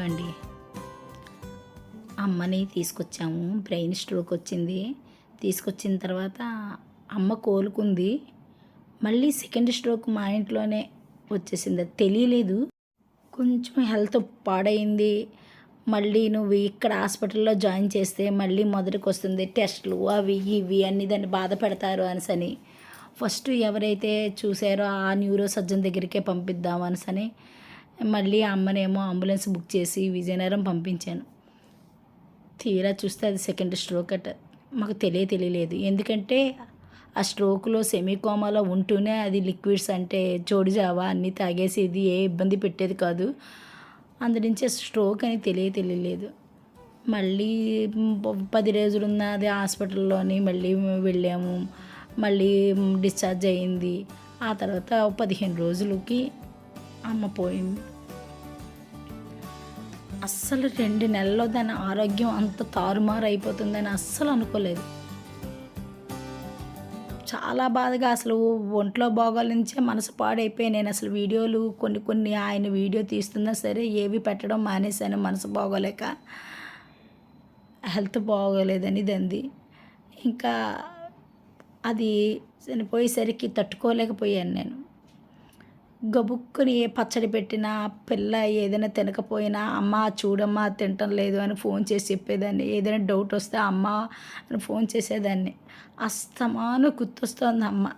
అండి. అమ్మని తీసుకొచ్చాము. బ్రెయిన్ స్ట్రోక్ వచ్చింది. తీసుకొచ్చిన తర్వాత అమ్మ కోలుకుంది. మళ్ళీ సెకండ్ స్ట్రోక్ మా ఇంట్లోనే వచ్చేసింది. అది తెలియలేదు. కొంచెం హెల్త్ పాడైంది. మళ్ళీ నువ్వు ఇక్కడ హాస్పిటల్లో జాయిన్ చేస్తే మళ్ళీ మొదటికి వస్తుంది టెస్ట్లు అవి ఇవి అన్ని దాన్ని బాధ పెడతారు అనేసని. ఫస్ట్ ఎవరైతే చూసారో ఆ న్యూరో సర్జన్ దగ్గరికే పంపిద్దాం అనసని. మళ్ళీ అమ్మనేమో అంబులెన్స్ బుక్ చేసి విజయనగరం పంపించాను. తీరా చూస్తే అది సెకండ్ స్ట్రోక్ అట. మాకు తెలియ తెలియలేదు. ఎందుకంటే ఆ స్ట్రోక్లో సెమీకోమాలో ఉంటూనే అది లిక్విడ్స్ అంటే చోడు జావా అన్నీ తాగేసేది ఏ ఇబ్బంది పెట్టేది కాదు. అందునుంచి స్ట్రోక్ అని తెలియ తెలియలేదు. మళ్ళీ పది రోజులు ఉన్నది హాస్పిటల్లోని మళ్ళీ వెళ్ళాము. మళ్ళీ డిశ్చార్జ్ అయింది. ఆ తర్వాత పదిహేను రోజులకి అమ్మ పోయింది. అస్సలు రెండు నెలల్లో దాని ఆరోగ్యం అంత తారుమారు అయిపోతుందని అస్సలు అనుకోలేదు. చాలా బాధగా అసలు ఒంట్లో బాగోల మనసు పాడైపోయి నేను అసలు వీడియోలు కొన్ని కొన్ని ఆయన వీడియో తీస్తున్నా సరే ఏవి పెట్టడం మానేశాను మనసు బాగోలేక. హెల్త్ బాగోలేదని దంది ఇంకా అది చనిపోయేసరికి తట్టుకోలేకపోయాను నేను. గబుక్కుని ఏ పచ్చడి పెట్టినా పిల్ల ఏదైనా తినకపోయినా అమ్మ చూడమ్మా తింటం లేదు అని ఫోన్ చేసి చెప్పేదాన్ని. ఏదైనా డౌట్ వస్తే అమ్మ అని ఫోన్ చేసేదాన్ని. అస్తమాను గుర్తొస్తుంది అమ్మ.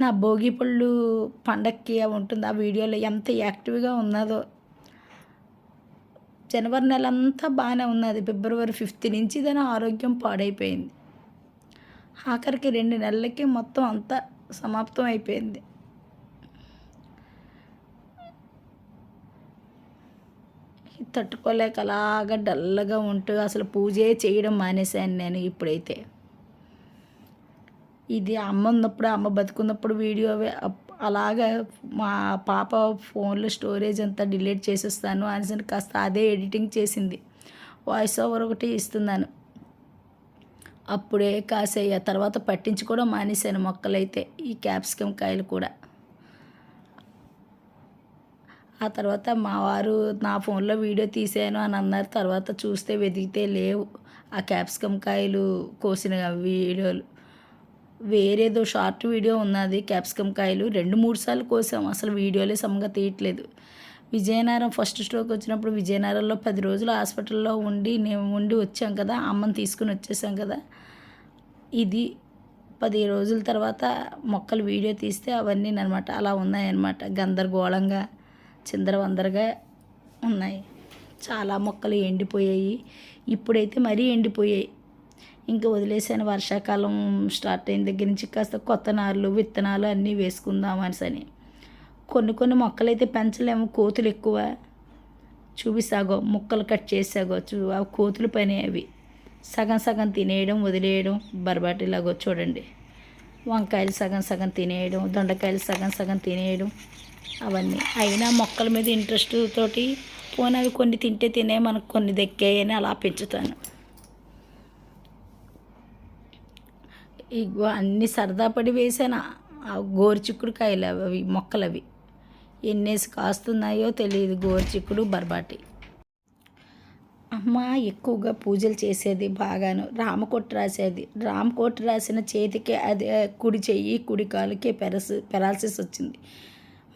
నా భోగి పళ్ళు పండక్కి అవి ఉంటుంది. ఆ వీడియోలో ఎంత యాక్టివ్గా ఉన్నదో. జనవరి నెల అంతా బాగానే ఉన్నది. ఫిబ్రవరి ఫిఫ్త్ నుంచి దాని ఆరోగ్యం పాడైపోయింది. ఆఖరికి రెండు నెలలకి మొత్తం అంతా సమాప్తం అయిపోయింది. తట్టుకోలేక అలాగా డల్గా ఉంటూ అసలు పూజే చేయడం మానేశాను నేను ఇప్పుడైతే. ఇది అమ్మ ఉన్నప్పుడు అమ్మ బతుకున్నప్పుడు వీడియో అలాగా మా పాప ఫోన్లో స్టోరేజ్ అంతా డిలీట్ చేసేస్తాను అనేసి కాస్త అదే ఎడిటింగ్ చేసింది. వాయిస్ ఓవర్ ఒకటి ఇస్తున్నాను. అప్పుడే కాసేయ. తర్వాత పట్టించుకోవడం మానేశాను మొక్కలైతే ఈ క్యాప్సికమ్ కాయలు కూడా. ఆ తర్వాత మా వారు నా ఫోన్లో వీడియో తీసాను అని అన్నారు. తర్వాత చూస్తే వెతికితే లేవు. ఆ క్యాప్సికమ్ కాయలు కోసిన వీడియోలు వేరేదో షార్ట్ వీడియో ఉన్నది. క్యాప్సికమ్ కాయలు రెండు మూడు సార్లు కోసాం. అసలు వీడియోలే సమంగా తీయట్లేదు. విజయనగరం ఫస్ట్ స్ట్రోక్ వచ్చినప్పుడు విజయనగరంలో పది రోజులు హాస్పిటల్లో ఉండి నేను ఉండి వచ్చాం కదా. అమ్మని తీసుకుని వచ్చేసాం కదా. ఇది పది రోజుల తర్వాత మొక్కలు వీడియో తీస్తే అవన్నీ అనమాట. అలా ఉన్నాయన్నమాట. గందరగోళంగా చిందరవందరగా ఉన్నాయి. చాలా మొక్కలు ఎండిపోయాయి. ఇప్పుడైతే మరీ ఎండిపోయాయి. ఇంకా వదిలేసాను వర్షాకాలం స్టార్ట్ అయిన దగ్గర నుంచి కాస్త కొత్త నార్లు విత్తనాలు అన్నీ వేసుకుందాం అని కొన్ని కొన్ని మొక్కలు అయితే పెంచలేము కోతులు ఎక్కువ. చూపిసాగో ముక్కలు కట్ చేసాగో చూ ఆ కోతులు పని అవి. సగం సగం తినేయడం వదిలేయడం బరబాటిలాగో చూడండి. వంకాయలు సగం సగం తినేయడం దొండకాయలు సగం సగం తినేయడం అవన్నీ. అయినా మొక్కల మీద ఇంట్రెస్ట్ తోటి పోనీ అవి కొన్ని తింటే తినే మనకు కొన్ని దక్కాయని అలా పెంచుతాను. ఇగో అన్ని సరదా పడి వేసాను? ఆ గోరుచిక్కుడుకాయలు అవి అవి మొక్కలు అవి ఎన్నేసి కాస్తున్నాయో తెలియదు గోరుచిక్కుడు బర్బాటి. అమ్మ ఎక్కువగా పూజలు చేసేది బాగాను. రామకోట రాసేది. రామకోట రాసిన చేతికి అది కుడి చెయ్యి కుడి కాలుకి పెరస్ పెరాలసిస్ వచ్చింది.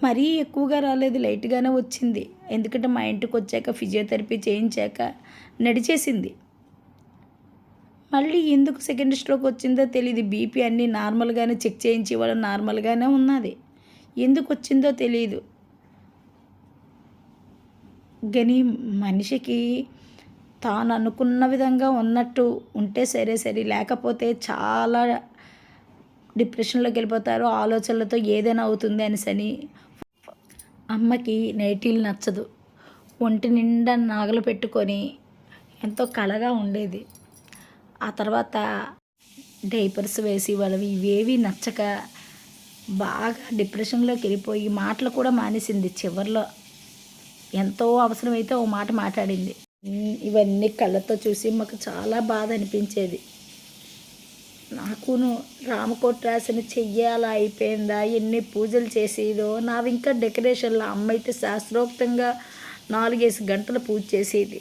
మరీ ఎక్కువగా రాలేదు లైట్గానే వచ్చింది. ఎందుకంటే మా ఇంటికి వచ్చాక ఫిజియోథెరపీ చేయించాక నడిచేసింది. మళ్ళీ ఎందుకు సెకండ్ స్ట్రోక్ వచ్చిందో తెలియదు బీపీ అన్నీ నార్మల్గానే చెక్ చేయించి వాళ్ళు నార్మల్గానే ఉన్నది. ఎందుకు వచ్చిందో తెలియదు కానీ మనిషికి తాను అనుకున్న విధంగా ఉన్నట్టు ఉంటే సరే సరే. లేకపోతే చాలా డిప్రెషన్లోకి వెళ్ళిపోతారు. ఆలోచనలతో ఏదైనా అవుతుంది అనిసని అమ్మకి నైటీలు నచ్చదు. ఒంటి నిండా నాగలు పెట్టుకొని ఎంతో కళగా ఉండేది. ఆ తర్వాత డైపర్స్ వేసి వాళ్ళవి ఇవేవి నచ్చక బాగా డిప్రెషన్లోకి వెళ్ళిపోయి మాటలు కూడా మానేసింది చివర్లో. ఎంతో అవసరమైతే ఓ మాట మాట్లాడింది. ఇవన్నీ కళ్ళతో చూసి మాకు చాలా బాధ అనిపించేది. నాకును రామకోట రాసిన చెయ్యాలా అయిపోయిందా? ఎన్ని పూజలు చేసేదో? నావి ఇంకా డెకరేషన్లో అమ్మ అయితే శాస్త్రోక్తంగా నాలుగేసి గంటలు పూజ చేసేది.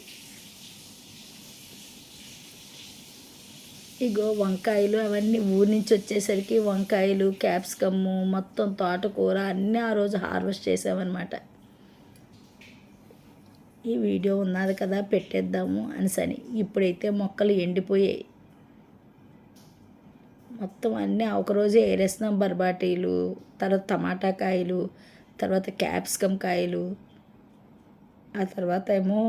ఇగో వంకాయలు అవన్నీ ఊరి నుంచి వచ్చేసరికి వంకాయలు క్యాప్సికమ్ము మొత్తం తోటకూర అన్నీ ఆ రోజు హార్వెస్ట్ చేసామన్నమాట. ఈ వీడియో ఉన్నది కదా పెట్టేద్దాము అనేసని. ఇప్పుడైతే మొక్కలు ఎండిపోయాయి. మొత్తం అన్నీ ఒకరోజే ఏరేస్తున్నాం బర్బాటీలు తర్వాత టమాటా కాయలు తర్వాత క్యాప్సికమ్ కాయలు ఆ తర్వాత ఏమో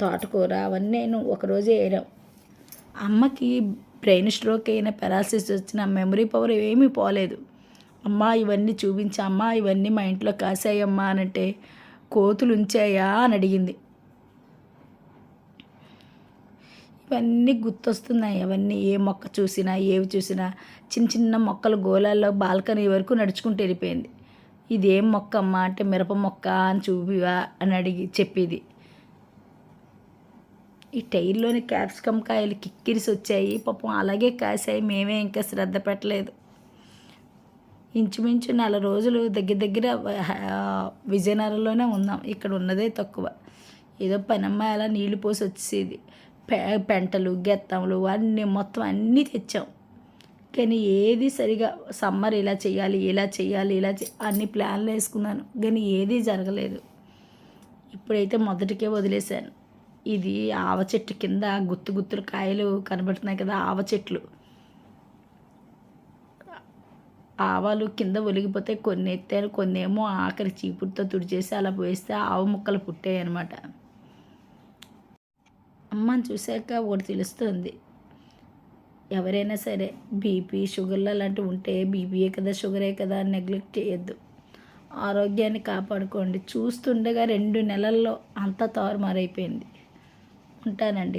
తోటకూర అవన్నీ నేను ఒకరోజే ఏరాం. అమ్మకి బ్రెయిన్ స్ట్రోక్ అయిన పెరాలసిస్ వచ్చిన మెమరీ పవర్ ఏమీ పోలేదు. అమ్మ ఇవన్నీ చూపించి అమ్మ ఇవన్నీ మా ఇంట్లో కాసాయమ్మా అని కోతులుంచాయా కోతులు ఉంచాయా అని అడిగింది. ఇవన్నీ గుర్తొస్తున్నాయి. అవన్నీ ఏ మొక్క చూసినా ఏవి చూసినా చిన్న చిన్న మొక్కలు గోళాల్లో బాల్కనీ వరకు నడుచుకుంటూ వెళ్ళిపోయింది. ఇది ఏం మొక్క అమ్మా అంటే మిరప మొక్క అని చూపివా అని అడిగి చెప్పేది. ఈ టైర్లోని క్యాప్సికమ్ కాయలు కిక్కిరిసి వచ్చాయి. పాపం అలాగే కాసాయి మేమే ఇంకా శ్రద్ధ పెట్టలేదు. ఇంచుమించు నెల రోజులు దగ్గర దగ్గర విజయనగరంలోనే ఉన్నాం. ఇక్కడ ఉన్నదే తక్కువ. ఏదో పనమ్మాయి అలా నీళ్ళు పోసి వచ్చేది పె పెంటలు గెత్తములు అన్నీ మొత్తం అన్నీ తెచ్చాం. కానీ ఏది సరిగా సమ్మర్ ఇలా చేయాలి ఇలా చేయాలి ఇలా చే అన్ని ప్లాన్లు వేసుకున్నాను. కానీ ఏది జరగలేదు. ఇప్పుడైతే మొదటికే వదిలేశాను. ఇది ఆవ చెట్టు కింద గుత్తు గుత్తులు కాయలు కనబడుతున్నాయి కదా ఆవ చెట్లు. ఆవాలు కింద ఒలిగిపోతే కొన్ని ఎత్తాను కొన్ని ఏమో ఆఖరి చీపుడుతో తుడిచేసి అలా పోయిస్తే ఆవు ముక్కలు పుట్టాయి అనమాట అమ్మని చూశాక ఒకటి తెలుస్తుంది. ఎవరైనా సరే బీపీ షుగర్లు అలాంటివి ఉంటే బీపీయే కదా షుగరే కదా అని నెగ్లెక్ట్ చేయొద్దు. ఆరోగ్యాన్ని కాపాడుకోండి. చూస్తుండగా రెండు నెలల్లో అంతా తారుమారైపోయింది. ఉంటానండి.